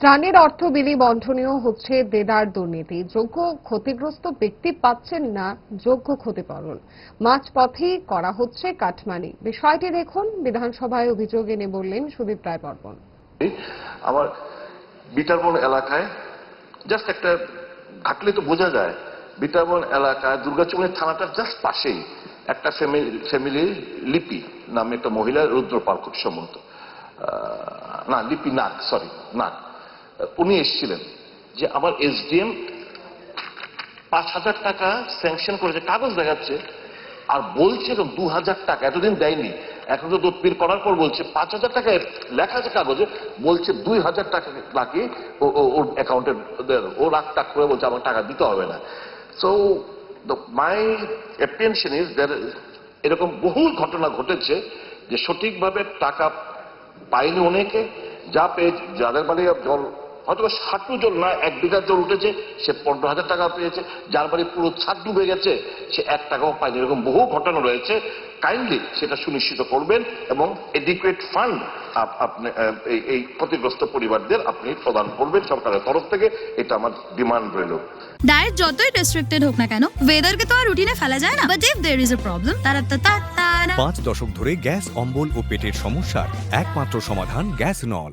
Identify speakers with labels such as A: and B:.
A: ত্রাণের অর্থ বিলি বন্ধনীয় হচ্ছে দেদার দুর্নীতি। যোগ্য ক্ষতিগ্রস্ত ব্যক্তি পাচ্ছেন না যোগ্য ক্ষতিপূরণ। মাঝপথেই করা হচ্ছে কাটমানি। বিষয়টি দেখুন, বিধানসভায় অভিযোগ এনে বললেন সুদীপ রায় বর্মন।
B: আমার বিটারবন এলাকায় জাস্ট একটা ঘাটলে তো বোঝা যায়, বিটারবন এলাকায় দুর্গাচুমনি থানাটার জাস্ট পাশেই একটা ফ্যামিলি লিপি নামে একটা মহিলা রুদ্রপাল খুব সম্ভবত। না, লিপি নাগ সরি নাগ। উনি এসেছিলেন যে আমার এসডিএম পাঁচ হাজার টাকা স্যাংশন করেছে, কাগজ দেখাচ্ছে, আর বলছে তো দু হাজার টাকা, এতদিন দেয়নি। এখন তো তদবির করার পর বলছে, পাঁচ হাজার টাকা লেখা আছে কাগজে, বলছে দুই হাজার টাকা ও- ওর অ্যাকাউন্টে ও রাগ টাক করে বলছে, আমার টাকা দিতে হবে না। সো মাই অ্যাপ্রিয়েনশন ইজ এরকম বহু ঘটনা ঘটেছে যে সঠিকভাবে টাকা পায়নি অনেকে, যা পেয়ে যাদের বাড়ি জল হয়তো ষাটু জল না এক বিঘা জল উঠেছে সে পনেরো হাজার টাকা পেয়েছে যার বাড়ি পুরো ছাদ ডুবে গেছে সে এক টাকাও পায়নি। এরকম বহু ঘটনা রয়েছে। কাইন্ডলি সেটা সুনিশ্চিত করবেন এবং এডিকুয়েট ফান্ড আপনি এই- এই ক্ষতিগ্রস্ত পরিবারদের আপনি প্রদান করবেন সরকারের তরফ থেকে। এটা আমার ডিমান্ড রইল।
C: ডায়েট যতই রেস্ট্রিক্টেড হোক না কেন ওয়েদারকে তো আর রুটিনে ফেলা যায় না। But if there is a problem তারা তা তা তা
D: পাঁচ দশক ধরে গ্যাস অম্বল ও পেটের সমস্যার একমাত্র সমাধান গ্যাস নল।